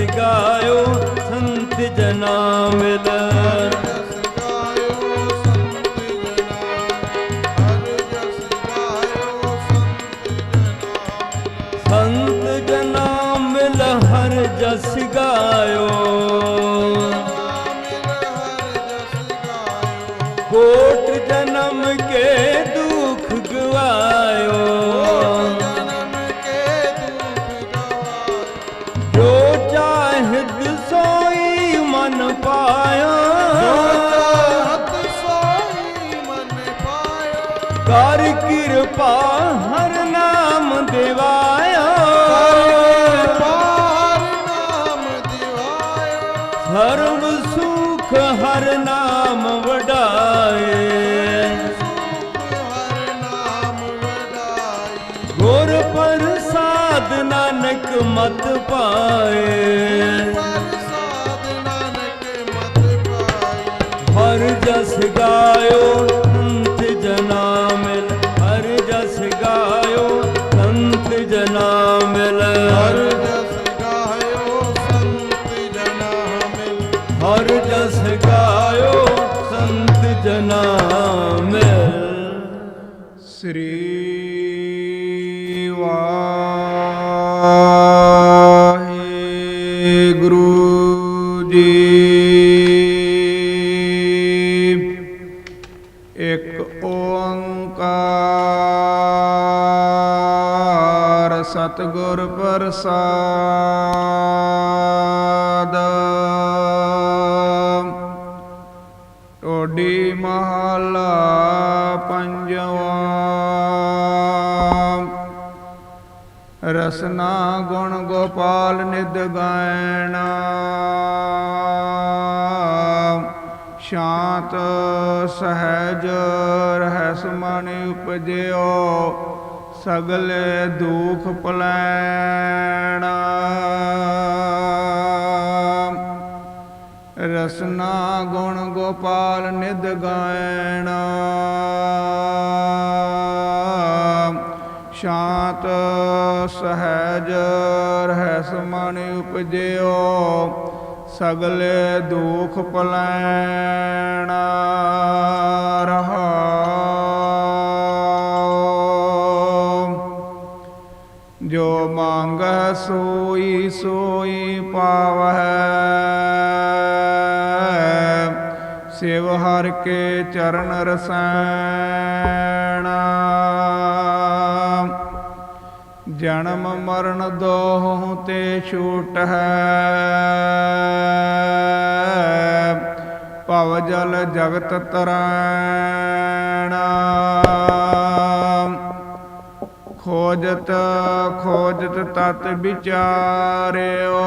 ਜਸ ਗਾਇਓ ਸੰਤ ਜਨਾ ਮਿਲ ਸੰਤ ਜਨਾ ਹਰ ਮਿਲ ਹਰ ਜਸ ਗਾਇਓ। ਕੋਟ ਜਨਮ ਕੇ ਕਰ ਕਿਰਪਾ ਹਰ ਨਾਮ ਦੇਵਾਇਆ। ਪਾਰ ਸਰਬ ਸੁਖ ਹਰ ਨਾਮ ਵਡਾਏ। ਗੁਰ ਪ੍ਰਸਾਦ ਨਾਨਕ ਮਤ ਪਾਏ। ਨਾਨਕ ਮਤ ਪਾਈ ਹਰ ਜਸ ਗਾਇਓ ਮਿਲ ਜਸ ਗਾਇਓ ਸੰਤ ਜਨਾ ਮਿਲ ਸ੍ਰੀ ਵਾਹਿਗੁਰੂ ਜੀ। ਇੱਕ ਓੰਕਾਰ ਸਤਿਗੁਰ ਪ੍ਰਸਾਦ। ਟੋਡੀ ਮਹਲਾ ਪੰਜਵਾ। ਰਸਨਾ ਗੁਣ ਗੋਪਾਲ ਨਿਦ ਗਾਇਣਾ। ਸ਼ਾਂਤ ਸਹਿਜ ਰਹਿਸ ਮਨ ਉਪਜਿਓ, ਸਗਲੇ ਦੁਖ ਪਲੈਣਾ। ਰਸਨਾ ਗੁਣ ਗੋਪਾਲ ਨਿਦ ਗਾਇਣ। ਸ਼ਾਂਤ ਸਹਿਜ ਰਹਿਸ ਮਨ ਉਪਜਿਓ, ਸਗਲੇ ਦੁਖ ਪਲੈਣਾ। ਰਹਾਉ। ਜੋ ਮੰਗੈ ਸੋਈ ਸੋਈ ਪਾਵਹਿ ਸਿਵ ਹਰ ਕੇ ਚਰਨ ਰਸੈਣਾ। ਜਨਮ ਮਰਨ ਦੋਹ ਤੇ ਛੂਟ ਹੈ। ਭਵ ਜਲ ਜਗਤ ਤਰੈਣਾ। ਖੋਜਤ ਖੋਜਤ ਤਤ ਵਿਚਾਰਿਓ।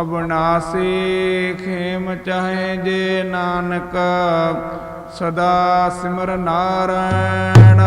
ਅਬਨਾਸੀ ਖੇਮ ਚਾਹੇ ਜੇ ਨਾਨਕ ਸਦਾ ਸਿਮਰ ਨਾਰਾਇਣ।